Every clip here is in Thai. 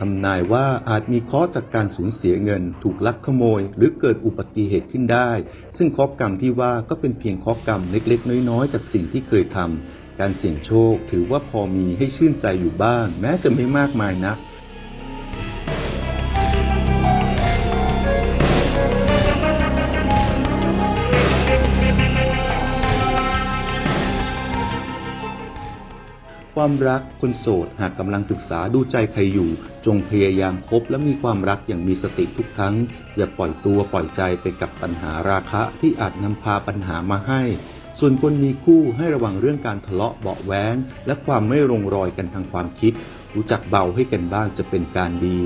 ทำนายว่าอาจมีเคราะห์จากการสูญเสียเงิน ถูกลักขโมย หรือเกิดอุบัติเหตุขึ้นได้ ซึ่งเคราะห์กรรมที่ว่าก็เป็นเพียงเคราะห์กรรมเล็กๆ น้อยๆ จากสิ่งที่เคยทำการเสี่ยงโชคถือว่าพอมีให้ชื่นใจอยู่บ้าง แม้จะไม่มากมายนัก ความรักคนโสดหากกำลังศึกษาดูใจใครอยู่ จงพยายามคบและมีความรักอย่างมีสติทุกครั้ง อย่าปล่อยตัวปล่อยใจไปกับปัญหาราคะที่อาจนำพาปัญหามาให้ ส่วนคนมีคู่ให้ระวังเรื่องการทะเลาะเบาะแว้งและความไม่ลงรอยกันทางความคิด รู้จักเบาให้กันบ้างจะเป็นการดี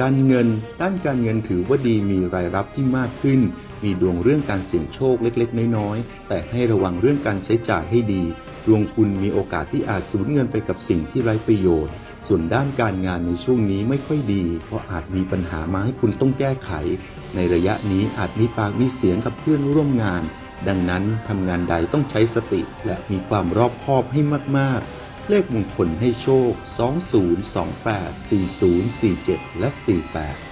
การเงิน ด้านการเงินถือว่าดีมีรายรับที่มากขึ้น มีดวงเรื่องการเสี่ยงโชคเล็กๆ น้อยๆ แต่ให้ระวังเรื่องการใช้จ่ายให้ดี ดวงคุณมีโอกาสที่อาจสูญเงินไปกับสิ่งที่ไร้ประโยชน์ ส่วนด้านการงานในช่วงนี้ไม่ค่อยดี เพราะอาจมีปัญหามาให้คุณต้องแก้ไข ในระยะนี้อาจมีปากมีเสียงกับเพื่อนร่วมงาน ดังนั้นทำงานใดต้องใช้สติและมีความรอบคอบให้มากๆ เลขมงคลให้โชค 2028 4047 และ 48